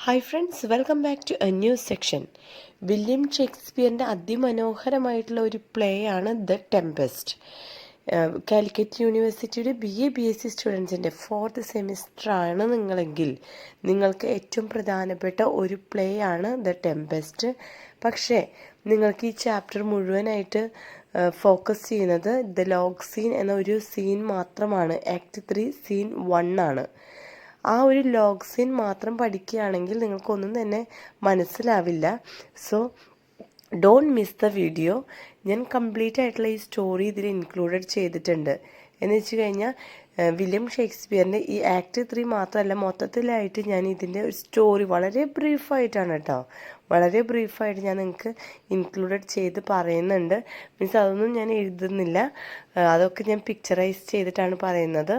Hi friends welcome back to a new section William ഷേക്സ്പിയറിന്റെ അതിമനോഹരമായിട്ടുള്ള ഒരു play ആണ് the tempest Calicut യൂണിവേഴ്സിറ്റിയുടെ B A B S C സ്റ്റുഡൻസിന്റെ fourth സെമിസ്റ്ററാണ് നിങ്ങളെങ്കിൽ നിങ്ങൾക്ക് ഏറ്റവും പ്രധാനപ്പെട്ട ഒരു പ്ലേ ആണ് ദ ടെമ്പസ്റ്റ് പക്ഷേ നിങ്ങൾക്ക് ഈ ചാപ്റ്റർ മുഴുവനായിട്ട് ഫോക്കസ് ചെയ്യുന്നത് ദ ലോഗ് സീൻ എന്ന ഒരു സീൻ മാത്രമാണ്. ആക്ട് ത്രീ സീൻ വൺ ആണ്. ആ ഒരു ലോഗ് സീൻ മാത്രം പഠിക്കുകയാണെങ്കിൽ നിങ്ങൾക്കൊന്നും തന്നെ മനസ്സിലാവില്ല. So don't miss the video ഞാൻ കംപ്ലീറ്റ് ആയിട്ടുള്ള ഈ സ്റ്റോറി ഇതിൽ ഇൻക്ലൂഡഡ് ചെയ്തിട്ടുണ്ട്. എന്ന് വെച്ച് കഴിഞ്ഞാൽ വില്യം ഷേക്സ്പിയറിന്റെ ഈ ആക്ട് ത്രീ മാത്രമല്ല മൊത്തത്തിലായിട്ട് ഞാൻ ഇതിന്റെ ഒരു സ്റ്റോറി വളരെ ബ്രീഫായിട്ടാണ് കേട്ടോ വളരെ ബ്രീഫായിട്ട് ഞാൻ നിങ്ങൾക്ക് ഇൻക്ലൂഡഡ് ചെയ്ത് പറയുന്നുണ്ട്. മീൻസ് അതൊന്നും ഞാൻ എഴുതുന്നില്ല. അതൊക്കെ ഞാൻ പിക്ചറൈസ് ചെയ്തിട്ടാണ് പറയുന്നത്.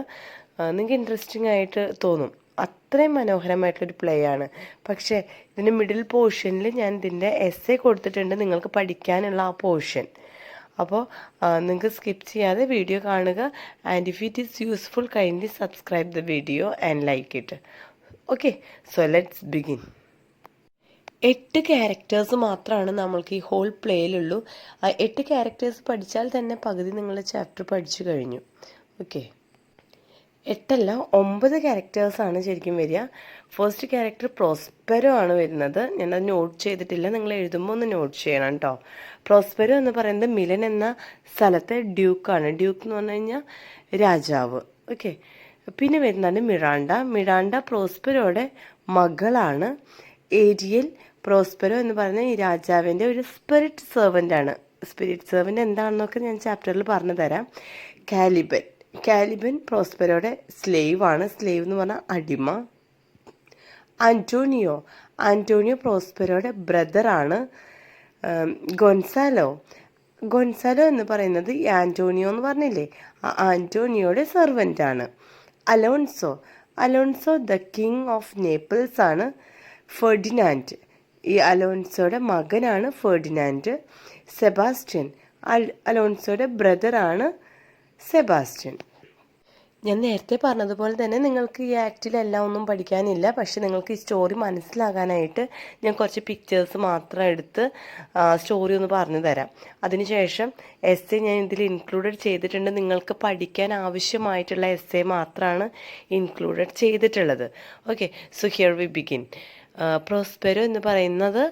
നിങ്ങൾക്ക് ഇൻട്രസ്റ്റിംഗ് ആയിട്ട് തോന്നും. അത്രയും മനോഹരമായിട്ടുള്ളൊരു പ്ലേ ആണ്. പക്ഷേ ഇതിന്റെ മിഡിൽ പോർഷനിൽ ഞാൻ ഇതിന്റെ എസ് എ കൊടുത്തിട്ടുണ്ട്. നിങ്ങൾക്ക് പഠിക്കാനുള്ള ആ പോർഷൻ അപ്പോൾ നിങ്ങൾക്ക് സ്കിപ്പ് ചെയ്യാതെ വീഡിയോ കാണുക. And if it is useful kindly subscribe the video and like it okay so let's begin എട്ട് ക്യാരക്ടേഴ്സ് മാത്രമാണ് നമ്മൾക്ക് ഈ ഹോൾ പ്ലേയിലുള്ളൂ എട്ട് ക്യാരക്ടേഴ്സ് പഠിച്ചാൽ തന്നെ പകുതി നിങ്ങളുടെ ചാപ്റ്റർ പഠിച്ചു കഴിഞ്ഞു. ഓക്കെ എട്ടല്ല ഒമ്പത് ക്യാരക്ടേഴ്സാണ് ശരിക്കും വരിക. ഫസ്റ്റ് ക്യാരക്ടർ പ്രോസ്പെരോ ആണ് വരുന്നത്. ഞാൻ അത് നോട്ട് ചെയ്തിട്ടില്ല. നിങ്ങൾ എഴുതുമ്പോൾ ഒന്ന് നോട്ട് ചെയ്യണം കേട്ടോ പ്രോസ്പെരോ എന്ന് പറയുന്നത് മിലൻ എന്ന സ്ഥലത്തെ ഡ്യൂക്കാണ് ഡ്യൂക്ക് എന്ന് പറഞ്ഞു കഴിഞ്ഞാൽ രാജാവ്. ഓക്കെ പിന്നെ വരുന്നതാണ് മിറാണ്ട മിറാണ്ട പ്രോസ്പെരോയുടെ മകളാണ്. ഏരിയൽ പ്രോസ്പെരോ എന്ന് പറയുന്ന ഈ രാജാവിന്റെ ഒരു സ്പിരിറ്റ് സെർവന്റ് ആണ്. സ്പിരിറ്റ് സെർവന്റ് എന്താണെന്നൊക്കെ ഞാൻ ചാപ്റ്ററിൽ പറഞ്ഞു തരാം കാലിബൻ കാലിബൻ പ്രോസ്പെരോയുടെ സ്ലേവ് ആണ് സ്ലേവ് എന്ന് പറഞ്ഞാൽ അടിമ. Antonio Antonio പ്രോസ്പെരോയുടെ ബ്രദറാണ്. ഗൊൻസാലോ. ഗൊൻസാലോ എന്ന് പറയുന്നത് ആന്റോണിയോ എന്ന് പറഞ്ഞില്ലേ? ആ ആന്റോണിയോയുടെ ആണ് Alonso. Alonso the king of Naples ആണ് ഫെർഡിനാൻഡ്. ഈ അലോൺസോയുടെ മകനാണ് ഫെർഡിനാൻഡ്. സെബാസ്റ്റ്യൻ. അൽ അലോൺസോയുടെ ബ്രദറാണ് സെബാസ്റ്റ്യൻ. ഞാൻ നേരത്തെ പറഞ്ഞതുപോലെ തന്നെ നിങ്ങൾക്ക് ഈ ആക്റ്റിലെല്ലാം ഒന്നും പഠിക്കാനില്ല. പക്ഷെ നിങ്ങൾക്ക് ഈ സ്റ്റോറി മനസ്സിലാകാനായിട്ട് ഞാൻ കുറച്ച് പിക്ചേഴ്സ് മാത്രം എടുത്ത് സ്റ്റോറി ഒന്ന് പറഞ്ഞു തരാം. അതിനുശേഷം എസ് എ ഞാൻ ഇതിൽ ഇൻക്ലൂഡഡ് ചെയ്തിട്ടുണ്ട്. നിങ്ങൾക്ക് പഠിക്കാൻ ആവശ്യമായിട്ടുള്ള എസ് എ മാത്രമാണ് ഇൻക്ലൂഡഡ് ചെയ്തിട്ടുള്ളത്. Okay so here we begin Prospero എന്ന് പറയുന്നത്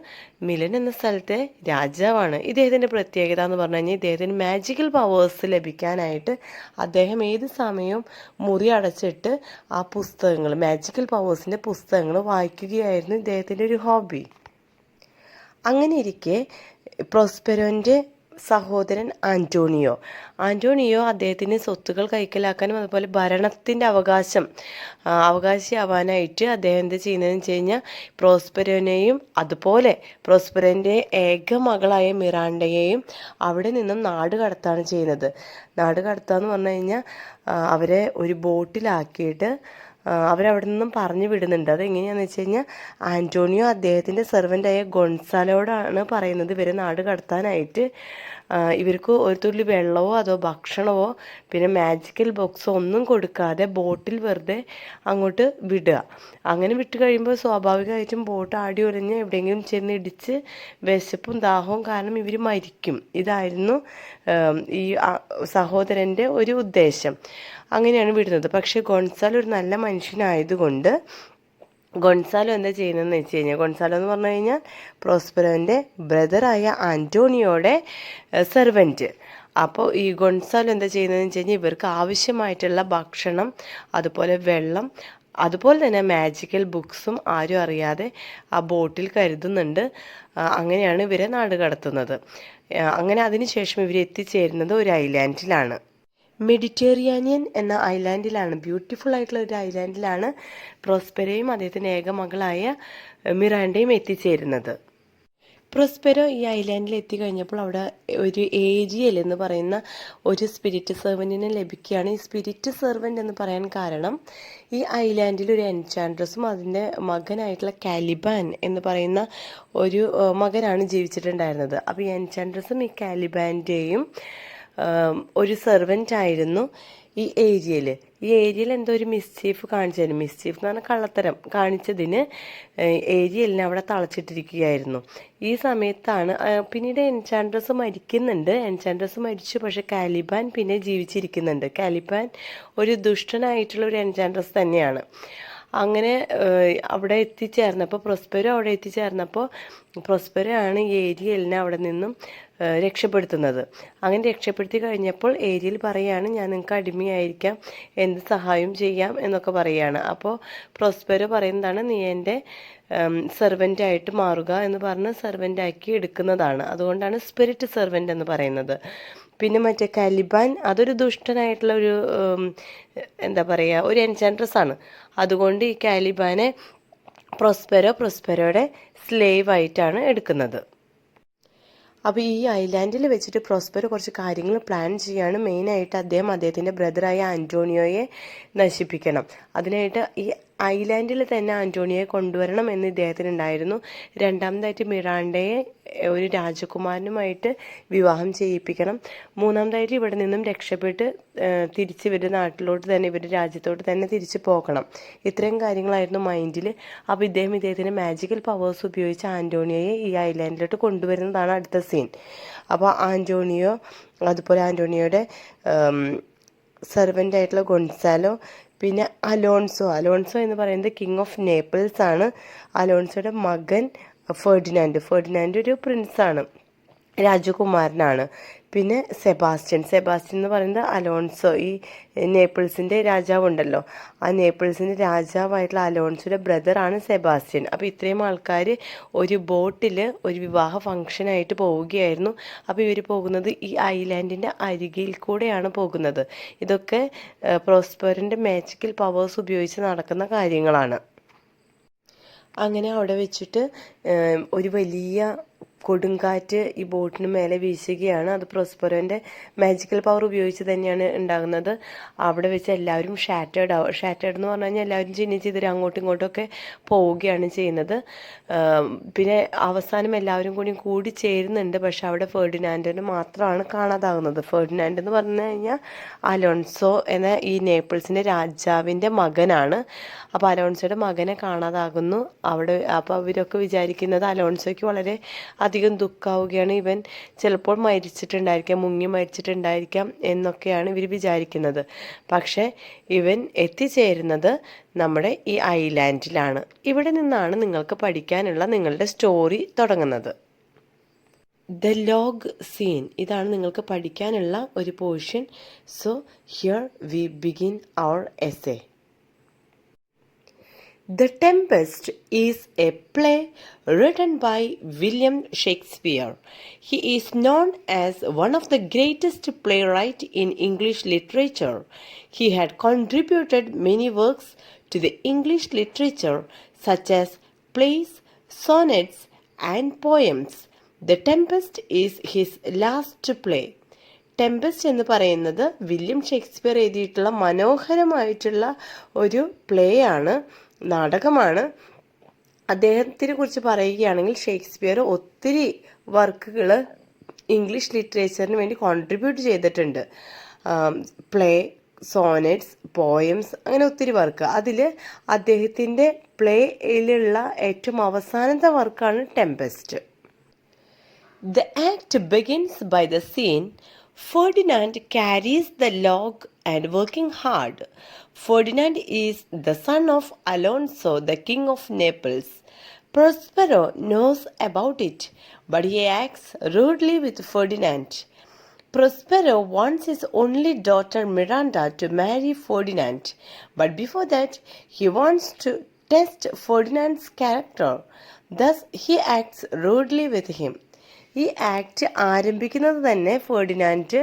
മിലൻ എന്ന സ്ഥലത്തെ രാജാവാണ്. ഇദ്ദേഹത്തിന്റെ പ്രത്യേകത എന്ന് പറഞ്ഞു കഴിഞ്ഞാൽ ഇദ്ദേഹത്തിന് മാജിക്കൽ പവേഴ്സ് ലഭിക്കാനായിട്ട് അദ്ദേഹം ഏത് സമയവും മുറി അടച്ചിട്ട് ആ പുസ്തകങ്ങൾ മാജിക്കൽ പവേഴ്സിന്റെ പുസ്തകങ്ങൾ വായിക്കുകയായിരുന്നു ഇദ്ദേഹത്തിന്റെ ഒരു ഹോബി അങ്ങനെ ഇരിക്കെ പ്രോസ്പെരോന്റെ സഹോദരൻ ആന്റോണിയോ. ആന്റോണിയോ അദ്ദേഹത്തിന് സ്വത്തുകൾ കൈക്കലാക്കാനും അതുപോലെ ഭരണത്തിന്റെ അവകാശം അവകാശിയാവാനായിട്ട് അദ്ദേഹം എന്ത് ചെയ്യുന്നതെന്ന് വെച്ച് കഴിഞ്ഞാൽ പ്രോസ്പെരോനെയും അതുപോലെ പ്രോസ്പെരോന്റെ ഏക മകളായ മിറാണ്ടയെയും അവിടെ നിന്നും നാട് കടത്താണ് ചെയ്യുന്നത്. നാട് കടത്താന്ന് പറഞ്ഞു കഴിഞ്ഞാൽ അവരെ ഒരു ബോട്ടിലാക്കിയിട്ട് അവരവിടെ നിന്നും പറഞ്ഞു വിടുന്നുണ്ട്. അതെങ്ങനെയാണെന്ന് വെച്ച് കഴിഞ്ഞാൽ ആന്റോണിയോ അദ്ദേഹത്തിന്റെ സെർവന്റായ ഗൊൺസാലോടാണ് പറയുന്നത്. ഇവരെ നാട് കടത്താനായിട്ട്. ഇവർക്ക് ഒരു തുള്ളി വെള്ളമോ അതോ ഭക്ഷണമോ പിന്നെ മാജിക്കൽ ബോക്സോ ഒന്നും കൊടുക്കാതെ ബോട്ടിൽ വെറുതെ അങ്ങോട്ട് വിടുക. അങ്ങനെ വിട്ട് കഴിയുമ്പോൾ സ്വാഭാവികമായിട്ടും ബോട്ട് ആടി ഉലഞ്ഞ് എവിടെയെങ്കിലും ചെന്ന് ഇടിച്ച് വിശപ്പും ദാഹവും കാരണം ഇവർ മരിക്കും. ഇതായിരുന്നു ഈ സഹോദരന്റെ ഒരു ഉദ്ദേശം. അങ്ങനെയാണ് വിടുന്നത്. പക്ഷേ ഗോൺസാൽ ഒരു നല്ല മനുഷ്യനായതുകൊണ്ട് ഗൊൺസാലോ എന്താ ചെയ്യുന്നതെന്ന് വെച്ച് കഴിഞ്ഞാൽ ഗൊൺസാലോ എന്ന് പറഞ്ഞു കഴിഞ്ഞാൽ പ്രോസ്പെറോന്റെ ബ്രദറായ ആന്റോണിയോടെ സെർവന്റ് അപ്പോൾ ഈ ഗൊൺസാലോ എന്താ ചെയ്യുന്നതെന്ന് വെച്ച് കഴിഞ്ഞാൽ ഇവർക്ക് ആവശ്യമായിട്ടുള്ള ഭക്ഷണം അതുപോലെ വെള്ളം അതുപോലെ തന്നെ മാജിക്കൽ ബുക്സും ആരും അറിയാതെ ആ ബോട്ടിൽ കരുതുന്നുണ്ട്. അങ്ങനെയാണ് ഇവരെ നാട് കടത്തുന്നത്. അങ്ങനെ അതിനുശേഷം ഇവർ എത്തിച്ചേരുന്നത് ഒരു ഐലാൻഡിലാണ്. മെഡിറ്റേറിയാനിയൻ എന്ന ഐലാൻഡിലാണ് ബ്യൂട്ടിഫുൾ ആയിട്ടുള്ള ഒരു ഐലാൻഡിലാണ് പ്രോസ്പെരയും അദ്ദേഹത്തിന്റെ ഏക മകളായ മിറാൻഡയും എത്തിച്ചേരുന്നത്. പ്രോസ്പെരോ ഈ ഐലാൻഡിൽ എത്തിക്കഴിഞ്ഞപ്പോൾ അവിടെ ഒരു ഏജിയൽ എന്ന് പറയുന്ന ഒരു സ്പിരിറ്റ് സെർവന്റിനെ ലഭിക്കുകയാണ്. ഈ സ്പിരിറ്റ് സെർവന്റ് എന്ന് പറയാൻ കാരണം ഈ ഐലാൻഡിൽ ഒരു എൻചാൻഡ്രസും അതിന്റെ മകനായിട്ടുള്ള കാലിബാൻ എന്ന് പറയുന്ന ഒരു മകനാണ് ജീവിച്ചിട്ടുണ്ടായിരുന്നത്. അപ്പോൾ ഈ എൻചാൻഡ്രസും ഈ കാലിബാന്റെയും ഒരു സെർവന്റ് ആയിരുന്നു ഈ ഏരിയയിൽ ഈ ഏരിയയിൽ എന്തോ ഒരു മിസ്ചീഫ് കാണിച്ചതിന് മിസ്ചീഫ് എന്ന് പറഞ്ഞാൽ കള്ളത്തരം കാണിച്ചതിന് ഏരിയലിനെ അവിടെ തളച്ചിട്ടിരിക്കുകയായിരുന്നു. ഈ സമയത്താണ് പിന്നീട് എൻചാൻഡ്രസ് മരിക്കുന്നുണ്ട്. എൻചാൻഡ്രസ് മരിച്ചു പക്ഷെ കാലിബാൻ പിന്നെ ജീവിച്ചിരിക്കുന്നുണ്ട്. കാലിബാൻ ഒരു ദുഷ്ടനായിട്ടുള്ള ഒരു എൻചാൻഡ്രസ് തന്നെയാണ്. അങ്ങനെ അവിടെ എത്തിച്ചേർന്നപ്പോൾ പ്രൊസ്പെരോ അവിടെ എത്തിച്ചേർന്നപ്പോൾ പ്രൊസ്പെരോ ആണ് ഏരിയലിനെ അവിടെ നിന്നും രക്ഷപ്പെടുത്തുന്നത്. അങ്ങനെ രക്ഷപ്പെടുത്തി കഴിഞ്ഞപ്പോൾ ഏരിയൽ പറയാണ് ഞാൻ നിങ്ങൾക്ക് അടിമയായിരിക്കാം എന്ത് സഹായം ചെയ്യാം എന്നൊക്കെ പറയുകയാണ് അപ്പോൾ പ്രൊസ്പെരോ പറയുന്നതാണ് നീ എന്റെ സെർവന്റായിട്ട് മാറുക എന്ന് പറഞ്ഞ് സെർവന്റാക്കി എടുക്കുന്നതാണ്. അതുകൊണ്ടാണ് സ്പിരിറ്റ് സെർവന്റ് എന്ന് പറയുന്നത്. പിന്നെ മറ്റേ കലിബാൻ അതൊരു ദുഷ്ടനായിട്ടുള്ള ഒരു എന്താ പറയുക ഒരു എൻചാൻട്രസ് ആണ്. അതുകൊണ്ട് ഈ കാലിബാനെ പ്രൊസ്പെരോ പ്രൊസ്പെരോയുടെ സ്ലേവ് ആയിട്ടാണ് എടുക്കുന്നത്. അപ്പോൾ ഈ ഐലാൻഡിൽ വെച്ചിട്ട് പ്രോസ്പെർ കുറച്ച് കാര്യങ്ങൾ പ്ലാൻ ചെയ്യാണ്. മെയിനായിട്ട് അദ്ദേഹം അദ്ദേഹത്തിന്റെ ബ്രദറായ ആന്റോണിയോയെ നശിപ്പിക്കണം. അതിനായിട്ട് ഈ ഐലാൻഡിൽ തന്നെ ആന്റോണിയെ കൊണ്ടുവരണം എന്ന് ഇദ്ദേഹത്തിനുണ്ടായിരുന്നു. രണ്ടാമതായിട്ട് മിറാണ്ടയെ ഒരു രാജകുമാരനുമായിട്ട് വിവാഹം ചെയ്യിപ്പിക്കണം. മൂന്നാമതായിട്ട് ഇവിടെ നിന്നും രക്ഷപ്പെട്ട് തിരിച്ച് ഇവരുടെ നാട്ടിലോട്ട് തന്നെ ഇവരുടെ രാജ്യത്തോട്ട് തന്നെ തിരിച്ച് പോകണം. ഇത്രയും കാര്യങ്ങളായിരുന്നു മൈൻഡിൽ. അപ്പോൾ ഇദ്ദേഹം ഇദ്ദേഹത്തിന്റെ മാജിക്കൽ പവേഴ്സ് ഉപയോഗിച്ച് ആന്റോണിയയെ ഈ ഐലാൻഡിലോട്ട് കൊണ്ടുവരുന്നതാണ് അടുത്ത സീൻ അപ്പോൾ ആന്റോണിയോ അതുപോലെ ആന്റോണിയോയുടെ സെർവന്റ് ആയിട്ടുള്ള ഗൊൺസാലോ പിന്നെ അലോൺസോ. അലോൺസോ എന്ന് പറയുന്നത് കിങ് ഓഫ് നേപ്പിൾസ് ആണ്. അലോൺസോയുടെ മകൻ ഫെർഡിനാൻഡ്. ഫെർഡിനാൻഡ് ഒരു പ്രിൻസാണ് രാജകുമാരനാണ്. പിന്നെ സെബാസ്റ്റ്യൻ. സെബാസ്റ്റ്യൻ എന്ന് പറയുന്നത് അലോൺസോ. ഈ നേപ്പിൾസിന്റെ രാജാവുണ്ടല്ലോ. ആ നേപ്പിൾസിന്റെ രാജാവായിട്ടുള്ള അലോൺസോയുടെ ബ്രദറാണ് സെബാസ്റ്റ്യൻ. അപ്പോൾ ഇത്രയും ആൾക്കാർ ഒരു ബോട്ടിൽ ഒരു വിവാഹ ഫംഗ്ഷനായിട്ട് പോവുകയായിരുന്നു. അപ്പോൾ ഇവർ പോകുന്നത് ഈ ഐലാൻഡിന്റെ അരികിൽ കൂടെയാണ് പോകുന്നത്. ഇതൊക്കെ പ്രോസ്പെറിന്റെ മാജിക്കൽ പവേഴ്സ് ഉപയോഗിച്ച് നടക്കുന്ന കാര്യങ്ങളാണ്. അങ്ങനെ അവിടെ വെച്ചിട്ട് ഒരു വലിയ കൊടുങ്കാറ്റ് ഈ ബോട്ടിന് മേലെ വീശുകയാണ്. അത് പ്രോസ്പെറോന്റെ മാജിക്കൽ പവർ ഉപയോഗിച്ച് തന്നെയാണ് ഉണ്ടാകുന്നത്. അവിടെ വെച്ച് എല്ലാവരും ഷാറ്റേഡ് ആവും ഷാറ്റേഡ് എന്ന് പറഞ്ഞു കഴിഞ്ഞാൽ എല്ലാവരും ചിന്നി ഇതിൽ അങ്ങോട്ടും ഇങ്ങോട്ടും ഒക്കെ പോവുകയാണ് ചെയ്യുന്നത്. പിന്നെ അവസാനം എല്ലാവരും കൂടി കൂടി ചേരുന്നുണ്ട്. പക്ഷെ അവിടെ ഫെർഡിനാൻഡിന് മാത്രമാണ് കാണാതാകുന്നത്. ഫെർഡിനാൻഡ് എന്ന് പറഞ്ഞു കഴിഞ്ഞാൽ അലോൺസോ എന്ന ഈ നേപ്പിൾസിന്റെ രാജാവിന്റെ മകനാണ്. അപ്പോൾ അലോൺസോയുടെ മകനെ കാണാതാകുന്നു. അവിടെ അപ്പോൾ അവരൊക്കെ വിചാരിക്കുന്നത് അലോൺസോയ്ക്ക് വളരെ അധികം ദുഃഖാവുകയാണ്. ഇവൻ ചിലപ്പോൾ മരിച്ചിട്ടുണ്ടായിരിക്കാം മുങ്ങി മരിച്ചിട്ടുണ്ടായിരിക്കാം എന്നൊക്കെയാണ് ഇവർ വിചാരിക്കുന്നത്. പക്ഷേ ഇവൻ എത്തിച്ചേരുന്നത് നമ്മുടെ ഈ ഐലാൻഡിലാണ്. ഇവിടെ നിന്നാണ് നിങ്ങൾക്ക് പഠിക്കാനുള്ള നിങ്ങളുടെ സ്റ്റോറി തുടങ്ങുന്നത്. The log scene. ഇതാണ് നിങ്ങൾക്ക് പഠിക്കാനുള്ള ഒരു portion. So here we begin our essay The Tempest is a play written by William Shakespeare. He is known as one of the greatest playwrights in English literature. He had contributed many works to the English literature such as plays, sonnets, and poems. The Tempest is his last play. Tempest എന്ന് പറയുന്നത് William Shakespeare എഴുതിയിട്ടുള്ള മനോഹരമായിട്ടുള്ള ഒരു play ആണ് നാടകമാണ്. അദ്ദേഹത്തിനെ കുറിച്ച് പറയുകയാണെങ്കിൽ ഷേക്സ്പിയർ ഒത്തിരി വർക്കുകൾ ഇംഗ്ലീഷ് ലിറ്ററേച്ചറിന് വേണ്ടി കോൺട്രിബ്യൂട്ട് ചെയ്തിട്ടുണ്ട്. പ്ലേ സോനറ്റ്സ് പോയംസ് അങ്ങനെ ഒത്തിരി വർക്ക്. അതിൽ അദ്ദേഹത്തിന്റെ പ്ലേയിലുള്ള ഏറ്റവും അവസാനത്തെ വർക്കാണ് Tempest. The act begins by the scene Ferdinand carries the log and working hard. Ferdinand is the son of Alonso, the king of Naples. Prospero knows about it, but he acts rudely with Ferdinand. Prospero wants his only daughter Miranda to marry Ferdinand, but before that, he wants to test Ferdinand's character. Thus, he acts rudely with him. ഈ act ആരംഭിക്കുന്നത് തന്നെ Ferdinand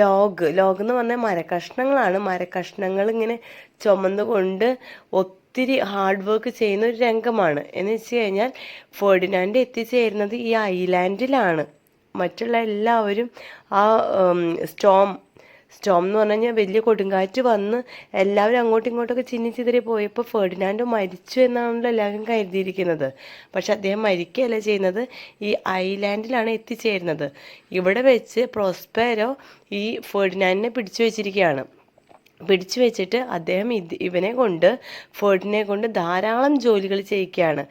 log log എന്ന് പറഞ്ഞാൽ മരക്കഷ്ണങ്ങളാണ്. മരക്കഷ്ണങ്ങൾ ഇങ്ങനെ ചുമന്നുകൊണ്ട് ഒത്തിരി hard work ചെയ്യുന്ന ഒരു രംഗമാണ്. എന്ന് വെച്ച് കഴിഞ്ഞാൽ ഫെർഡിനാൻഡ് എത്തിച്ചേരുന്നത് ഈ ഐലാൻഡിലാണ്. മറ്റുള്ള എല്ലാവരും ആ സ്റ്റോം സ്റ്റോം എന്ന് പറഞ്ഞു കഴിഞ്ഞാൽ വലിയ കൊടുങ്കാറ്റ് വന്ന് എല്ലാവരും അങ്ങോട്ടും ഇങ്ങോട്ടൊക്കെ ചിന്നിച്ചിതറി പോയപ്പോൾ ഫെർഡിനാൻഡോ മരിച്ചു എന്നാണല്ലോ എല്ലാവരും കരുതിയിരിക്കുന്നത്. പക്ഷെ അദ്ദേഹം മരിക്കുകയല്ല ചെയ്യുന്നത്. ഈ ഐലാൻഡിലാണ് എത്തിച്ചേരുന്നത്. ഇവിടെ വെച്ച് പ്രോസ്പെരോ ഈ ഫെർഡിനാൻഡിനെ പിടിച്ചു വെച്ചിരിക്കുകയാണ്. പിടിച്ചു വെച്ചിട്ട് അദ്ദേഹം ഇത് ഇവനെ കൊണ്ട് ഫേർഡിനെ കൊണ്ട് ധാരാളം ജോലികൾ ചെയ്യിക്കുകയാണ്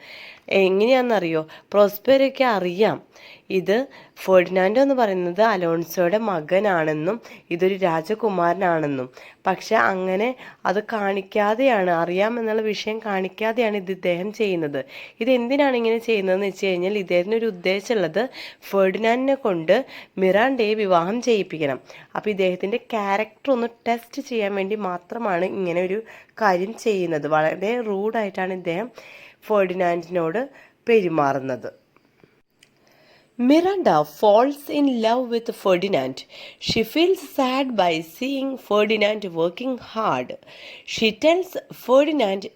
എങ്ങനെയാണെന്നറിയോ? പ്രോസ്പെറിയൊക്കെ അറിയാം. ഇത് ഫെർഡിനാൻഡോ എന്ന് പറയുന്നത് അലോൺസോയുടെ മകനാണെന്നും ഇതൊരു രാജകുമാരനാണെന്നും. പക്ഷെ അങ്ങനെ അത് കാണിക്കാതെയാണ് അറിയാമെന്നുള്ള വിഷയം കാണിക്കാതെയാണ് ഇത് ഇദ്ദേഹം ചെയ്യുന്നത്. ഇത് എന്തിനാണ് ഇങ്ങനെ ചെയ്യുന്നതെന്ന് വെച്ച് കഴിഞ്ഞാൽ ഇദ്ദേഹത്തിന് ഒരു ഉദ്ദേശമുള്ളത് ഫെർഡിനാൻഡിനെ കൊണ്ട് മിറാണ്ടയെ വിവാഹം ചെയ്യിപ്പിക്കണം. അപ്പോൾ ഇദ്ദേഹത്തിന്റെ ക്യാരക്ടർ ഒന്ന് ടെസ്റ്റ് ചെയ്യാൻ വേണ്ടി മാത്രമാണ് ഇങ്ങനെ ഒരു കാര്യം ചെയ്യുന്നത്. വളരെ റൂഡായിട്ടാണ് ഇദ്ദേഹം ഫെർഡിനാൻഡിനോട് പെരുമാറുന്നത് Miranda falls in love with Ferdinand. She feels sad by seeing Ferdinand working hard. She tells Ferdinand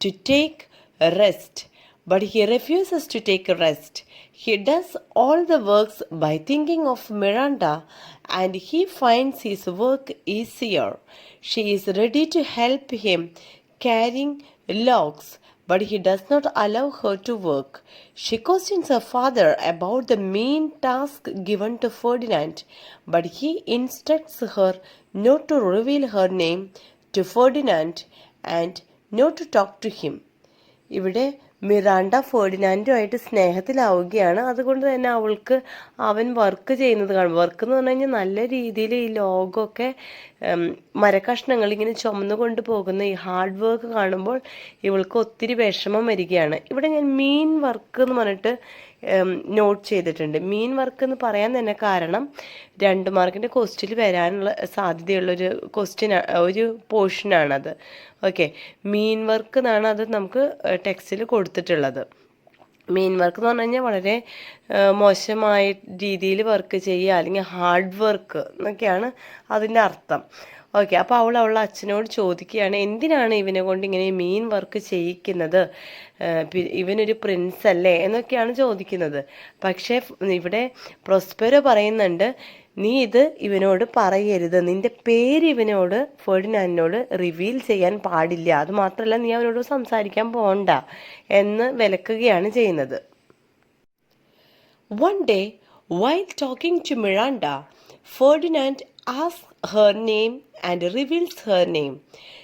to take rest, but he refuses to take rest. He does all the works by thinking of Miranda and he finds his work easier. She is ready to help him carrying logs but he does not allow her to work. She questions her father about the mean task given to Ferdinand, but he instructs her not to reveal her name to Ferdinand and not to talk to him. ഇവിടെ Miranda ഫേർഡിനാൻഡുമായിട്ട് സ്നേഹത്തിലാവുകയാണ്. അതുകൊണ്ട് തന്നെ അവൾക്ക് അവൻ work ചെയ്യുന്നത് കാണും. Work എന്ന് പറഞ്ഞു കഴിഞ്ഞാൽ നല്ല രീതിയിൽ ഈ ലോകമൊക്കെ മരക്കഷ്ണങ്ങൾ ഇങ്ങനെ ചുമന്നു കൊണ്ട് പോകുന്ന ഈ ഹാർഡ് വർക്ക് കാണുമ്പോൾ ഇവൾക്ക് ഒത്തിരി വിഷമം വരികയാണ്. ഇവിടെ ഞാൻ മീൻ വർക്ക് എന്ന് പറഞ്ഞിട്ട് നോട്ട് ചെയ്തിട്ടുണ്ട്. മീൻ വർക്ക് എന്ന് പറയാൻ തന്നെ കാരണം രണ്ട് മാർക്കിന്റെ ക്വസ്റ്റിൽ വരാനുള്ള സാധ്യതയുള്ളൊരു ക്വസ്റ്റ്യൻ ഒരു പോർഷനാണത് ഓക്കെ മീൻ വർക്ക് എന്നാണ് അത് നമുക്ക് ടെക്സ്റ്റിൽ കൊടുത്തിട്ടുള്ളത്. മീൻ വർക്ക് എന്ന് പറഞ്ഞു കഴിഞ്ഞാൽ വളരെ മോശമായ രീതിയിൽ വർക്ക് ചെയ്യുക അല്ലെങ്കിൽ ഹാർഡ് വർക്ക് എന്നൊക്കെയാണ് അതിന്റെ അർത്ഥം. ഓക്കെ അപ്പോൾ അവൾ അവളുടെ അച്ഛനോട് ചോദിക്കുകയാണ് എന്തിനാണ് ഇവനെ കൊണ്ട് ഇങ്ങനെ മീൻ വർക്ക് ചെയ്യിക്കുന്നത്? ഇവനൊരു പ്രിൻസ് അല്ലേ? എന്നൊക്കെയാണ് ചോദിക്കുന്നത്. പക്ഷേ ഇവിടെ പ്രൊസ്പെരോ പറയുന്നുണ്ട് നീ ഇത് ഇവനോട് പറയരുത്. നിന്റെ പേര് ഇവനോട് ഫെർഡിനാൻഡിനോട് റിവീൽ ചെയ്യാൻ പാടില്ല. അത് മാത്രമല്ല നീ അവനോട് സംസാരിക്കാൻ പോണ്ട എന്ന് വിലക്കുകയാണ് ചെയ്യുന്നത്. One day while talking to Miranda Ferdinand as her name and reveals her name.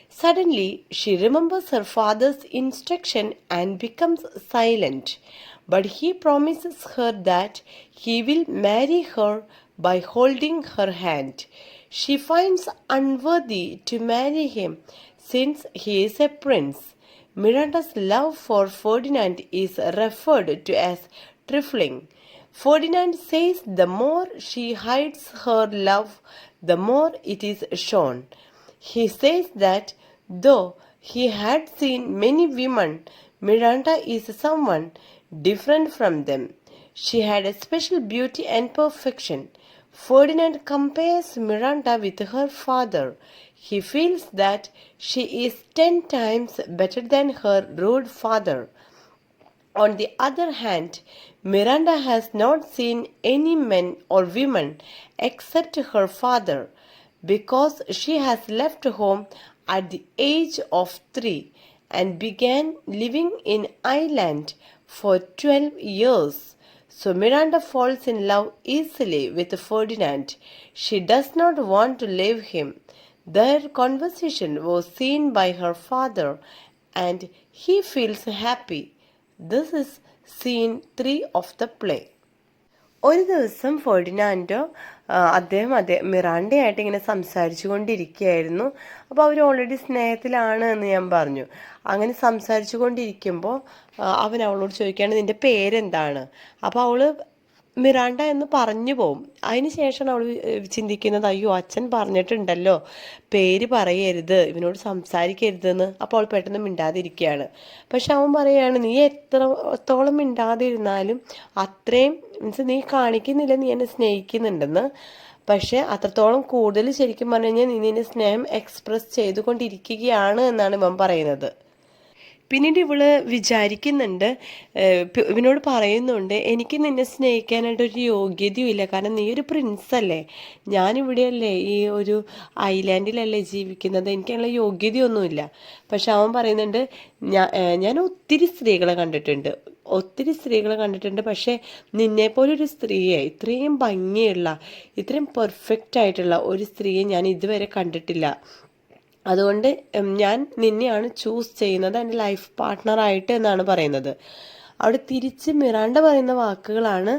Suddenly, she remembers her father's instruction and becomes silent. But he promises her that he will marry her by holding her hand. She finds unworthy to marry him since he is a prince. Miranda's love for Ferdinand is referred to as trifling. Ferdinand says the more she hides her love, the more it is shown. He says that though he had seen many women, Miranda is someone different from them. She had a special beauty and perfection. Ferdinand compares Miranda with her father. He feels that she is ten times better than her rude father. On the other hand, Miranda has not seen any men or women except her father because she has left home at the age of three and began living in Ireland for 12 years. So Miranda falls in love easily with Ferdinand. She does not want to leave him. Their conversation was seen by her father and he feels happy. This is scene 3 of the play. ഒരു ദിവസം Ferdinando അദ്ദേഹം അദ്ദേഹം മിറാണ്ടയായിട്ട് ഇങ്ങനെ സംസാരിച്ചു കൊണ്ടിരിക്കുകയായിരുന്നു അപ്പോൾ അവർ already സ്നേഹത്തിലാണ് എന്ന് ഞാൻ പറഞ്ഞു. അങ്ങനെ സംസാരിച്ചു കൊണ്ടിരിക്കുമ്പോൾ അവൻ അവളോട് ചോദിക്കുകയാണ് നിന്റെ പേരെന്താണ്? അപ്പോൾ അവൾ മിറാണ്ട എന്ന് പറഞ്ഞു പോവും. അതിന് ശേഷമാണ് അവൾ ചിന്തിക്കുന്നത് അയ്യോ അച്ഛൻ പറഞ്ഞിട്ടുണ്ടല്ലോ. പേര് പറയരുത്. ഇവനോട് സംസാരിക്കരുതെന്ന്. അപ്പോൾ അവൾ പെട്ടെന്ന് മിണ്ടാതിരിക്കുകയാണ്. പക്ഷെ അവൻ പറയാണ് നീ എത്രത്തോളം മിണ്ടാതിരുന്നാലും അത്രയും മീൻസ് നീ കാണിക്കുന്നില്ല നീ എന്നെ സ്നേഹിക്കുന്നുണ്ടെന്ന്. പക്ഷേ അത്രത്തോളം കൂടുതൽ ശരിക്കും പറഞ്ഞു കഴിഞ്ഞാൽ നീ നിന്റെ സ്നേഹം എക്സ്പ്രസ് ചെയ്തുകൊണ്ടിരിക്കുകയാണ് എന്നാണ് ഇവൻ പറയുന്നത്. പിന്നീട് ഇവൾ വിചാരിക്കുന്നുണ്ട് ഇവനോട് പറയുന്നുണ്ട് എനിക്ക് നിന്നെ സ്നേഹിക്കാനായിട്ട് ഒരു യോഗ്യതയും ഇല്ല. കാരണം നീ ഒരു പ്രിൻസ് അല്ലേ? ഞാനിവിടെയല്ലേ ഈ ഒരു ഐലാൻഡിലല്ലേ ജീവിക്കുന്നത്. എനിക്കുള്ള യോഗ്യതയൊന്നുമില്ല. പക്ഷെ അവൻ പറയുന്നുണ്ട് ഞാൻ ഞാൻ ഒത്തിരി സ്ത്രീകളെ കണ്ടിട്ടുണ്ട്. ഒത്തിരി സ്ത്രീകളെ കണ്ടിട്ടുണ്ട്. പക്ഷേ നിന്നെപ്പോലൊരു സ്ത്രീയെ ഇത്രയും ഭംഗിയുള്ള ഇത്രയും പെർഫെക്റ്റ് ആയിട്ടുള്ള ഒരു സ്ത്രീയെ ഞാൻ ഇതുവരെ കണ്ടിട്ടില്ല. അതുകൊണ്ട് ഞാൻ നിന്നെയാണ് ചൂസ് ചെയ്യുന്നത് എന്റെ ലൈഫ് പാർട്ട്ണറായിട്ട് എന്നാണ് പറയുന്നത്. അവിടെ തിരിച്ച് മിറാണ്ട പറയുന്ന വാക്കുകളാണ്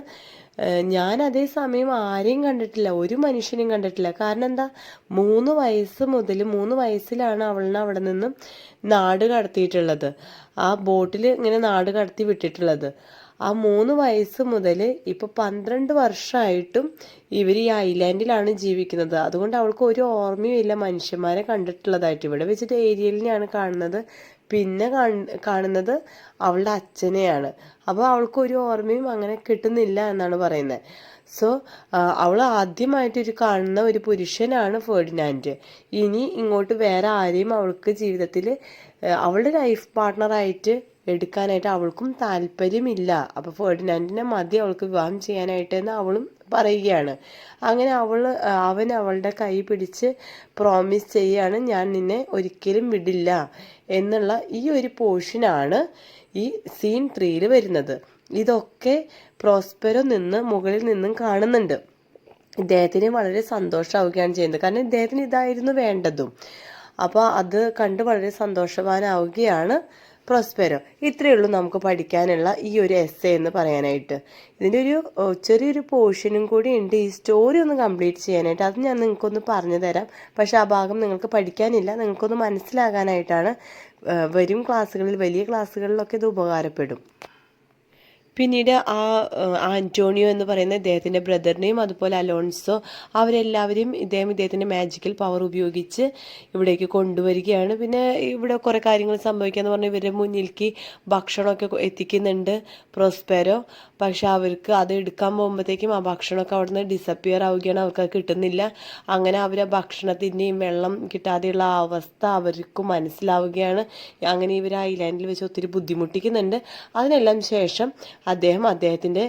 ഞാൻ അതേ സമയം ആരെയും കണ്ടിട്ടില്ല ഒരു മനുഷ്യനെയും കണ്ടിട്ടില്ല. കാരണം എന്താ? മൂന്ന് വയസ്സ് മുതൽ മൂന്ന് വയസ്സിലാണ് അവളിനെ അവിടെ നിന്നും നാട് കടത്തിയിട്ടുള്ളത്. ആ ബോട്ടിൽ ഇങ്ങനെ നാട് കടത്തി വിട്ടിട്ടുള്ളത്. ആ മൂന്ന് വയസ്സ് മുതൽ ഇപ്പോൾ പന്ത്രണ്ട് വർഷമായിട്ടും ഇവർ ഈ ഐലാൻഡിലാണ് ജീവിക്കുന്നത്. അതുകൊണ്ട് അവൾക്ക് ഒരു ഓർമ്മയുമില്ല മനുഷ്യന്മാരെ കണ്ടിട്ടുള്ളതായിട്ട്. ഇവിടെ വെച്ചിട്ട് ഏരിയലിനെയാണ് കാണുന്നത്. പിന്നെ കാണുന്നത് അവളുടെ അച്ഛനെയാണ്. അപ്പോൾ അവൾക്ക് ഒരു ഓർമ്മയും അങ്ങനെ കിട്ടുന്നില്ല എന്നാണ് പറയുന്നത്. സോ അവൾ ആദ്യമായിട്ട് ഒരു കാണുന്ന ഒരു പുരുഷനാണ് ഫെർഡിനാൻഡ്. ഇനി ഇങ്ങോട്ട് വേറെ ആരെയും അവൾക്ക് ജീവിതത്തിൽ അവളുടെ ലൈഫ് പാർട്ട്ണറായിട്ട് എടുക്കാനായിട്ട് അവൾക്കും താല്പര്യമില്ല. അപ്പോൾ ഫെർഡിനാൻഡിനെ മതി അവൾക്ക് വിവാഹം ചെയ്യാനായിട്ട് എന്ന് അവളും പറയുകയാണ്. അങ്ങനെ അവൾ അവൻ അവളുടെ കൈ പിടിച്ച് പ്രോമിസ് ചെയ്യാണ് ഞാൻ നിന്നെ ഒരിക്കലും വിടില്ല എന്നുള്ള ഈ ഒരു പോർഷനാണ് ഈ സീൻ ത്രീയിൽ വരുന്നത്. ഇതൊക്കെ പ്രോസ്പെറോ നിന്ന് മുകളിൽ നിന്നും കാണുന്നുണ്ട്. ഇദ്ദേഹത്തിന് വളരെ സന്തോഷമാവുകയാണ് ചെയ്യുന്നത്. കാരണം ഇദ്ദേഹത്തിന് ഇതായിരുന്നു വേണ്ടതും. അപ്പോൾ അത് കണ്ട് വളരെ സന്തോഷവാനാവുകയാണ്. പ്രോസ്പെരോ. ഇത്രയേ ഉള്ളൂ നമുക്ക് പഠിക്കാനുള്ള ഈ ഒരു എസ് എന്ന് പറയാനായിട്ട്. ഇതിന്റെ ഒരു ചെറിയൊരു പോർഷനും കൂടി ഉണ്ട്. ഈ സ്റ്റോറി ഒന്ന് കംപ്ലീറ്റ് ചെയ്യാനായിട്ട്. അത് ഞാൻ നിങ്ങൾക്കൊന്ന് പറഞ്ഞു തരാം. പക്ഷേ ആ ഭാഗം നിങ്ങൾക്ക് പഠിക്കാനില്ല. നിങ്ങൾക്കൊന്ന് മനസ്സിലാകാനായിട്ടാണ് വരും ക്ലാസ്സുകളിൽ വലിയ ക്ലാസ്സുകളിലൊക്കെ ഇത് ഉപകാരപ്പെടും. പിന്നീട് ആ ആന്റോണിയോ എന്ന് പറയുന്ന ഇദ്ദേഹത്തിന്റെ ബ്രദറിനെയും അതുപോലെ അലോൺസോ അവരെല്ലാവരെയും ഇദ്ദേഹം ഇദ്ദേഹത്തിന്റെ മാജിക്കൽ പവർ ഉപയോഗിച്ച് ഇവിടേക്ക് കൊണ്ടുവരികയാണ്. പിന്നെ ഇവിടെ കുറേ കാര്യങ്ങൾ സംഭവിക്കുക എന്ന് പറഞ്ഞാൽ ഇവരുടെ മുന്നിലേക്ക് ഭക്ഷണമൊക്കെ എത്തിക്കുന്നുണ്ട് പ്രോസ്പെരോ. പക്ഷെ അവർക്ക് അത് എടുക്കാൻ പോകുമ്പോഴത്തേക്കും ആ ഭക്ഷണമൊക്കെ നിന്ന് ഡിസപ്പിയർ ആവുകയാണ്. അവർക്ക് കിട്ടുന്നില്ല. അങ്ങനെ അവർ ആ ഭക്ഷണത്തിന്റെയും വെള്ളം കിട്ടാതെയുള്ള അവസ്ഥ അവർക്ക് മനസ്സിലാവുകയാണ്. അങ്ങനെ ഇവർ ഐലാൻഡിൽ വെച്ച് ഒത്തിരി ബുദ്ധിമുട്ടിക്കുന്നുണ്ട്. അതിനെല്ലാം ശേഷം അദ്ദേഹം അദ്ദേഹത്തിന്റെ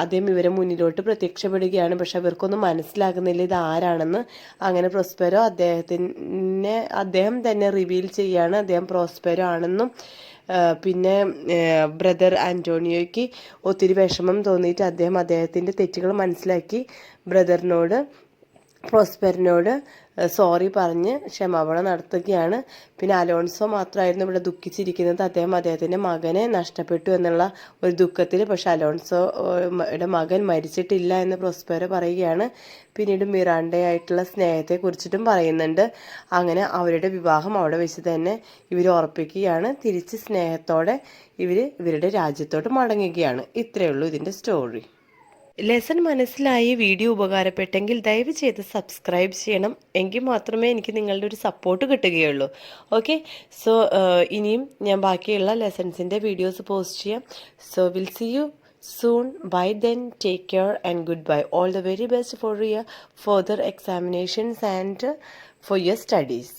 അദ്ദേഹം ഇവരെ മുന്നിലോട്ട് പ്രത്യക്ഷപ്പെടുകയാണ്. പക്ഷെ അവർക്കൊന്നും മനസ്സിലാകുന്നില്ല ഇത് ആരാണെന്ന്. അങ്ങനെ പ്രോസ്പെരോ അദ്ദേഹത്തിനെ അദ്ദേഹം തന്നെ റിവീൽ ചെയ്യാണ്. അദ്ദേഹം പ്രോസ്പെരോ ആണെന്നും പിന്നെ ബ്രദർ ആന്റോണിയോയ്ക്ക് ഒത്തിരി വിഷമം തോന്നിയിട്ട് അദ്ദേഹം അദ്ദേഹത്തിന്റെ തെറ്റുകൾ മനസ്സിലാക്കി ബ്രദറിനോട് പ്രോസ്പെറിനോട് സോറി പറഞ്ഞ് ക്ഷമാപണം നടത്തുകയാണ്. പിന്നെ അലോൺസോ മാത്രമായിരുന്നു ഇവിടെ ദുഃഖിച്ചിരിക്കുന്നത്. അദ്ദേഹം അദ്ദേഹത്തിന്റെ മകനെ നഷ്ടപ്പെട്ടു എന്നുള്ള ഒരു ദുഃഖത്തിൽ പക്ഷെ അലോൺസോ ഏഹ്, മ- യുടെ മകൻ മരിച്ചിട്ടില്ല എന്ന് പ്രോസ്പെറോ പറയുകയാണ്. പിന്നീട് മിറാണ്ടയായിട്ടുള്ള സ്നേഹത്തെക്കുറിച്ചിട്ടും പറയുന്നുണ്ട്. അങ്ങനെ അവരുടെ വിവാഹം അവിടെ വെച്ച് തന്നെ ഇവർ ഉറപ്പിക്കുകയാണ്. തിരിച്ച് സ്നേഹത്തോടെ ഇവർ ഇവരുടെ രാജ്യത്തോട്ട് മടങ്ങുകയാണ്. ഇത്രയേ ഉള്ളൂ ഇതിന്റെ സ്റ്റോറി. ലെസൺ മനസ്സിലായി വീഡിയോ ഉപകാരപ്പെട്ടെങ്കിൽ ദയവ് ചെയ്ത് സബ്സ്ക്രൈബ് ചെയ്യണം. എങ്കിൽ മാത്രമേ എനിക്ക് നിങ്ങളുടെ ഒരു സപ്പോർട്ട് കിട്ടുകയുള്ളൂ. ഓക്കെ സോ ഇനിയും ഞാൻ ബാക്കിയുള്ള ലെസൺസിന്റെ വീഡിയോസ് പോസ്റ്റ് ചെയ്യാം. So will see you soon bye then take care and goodbye all the very best for your further examinations and for your studies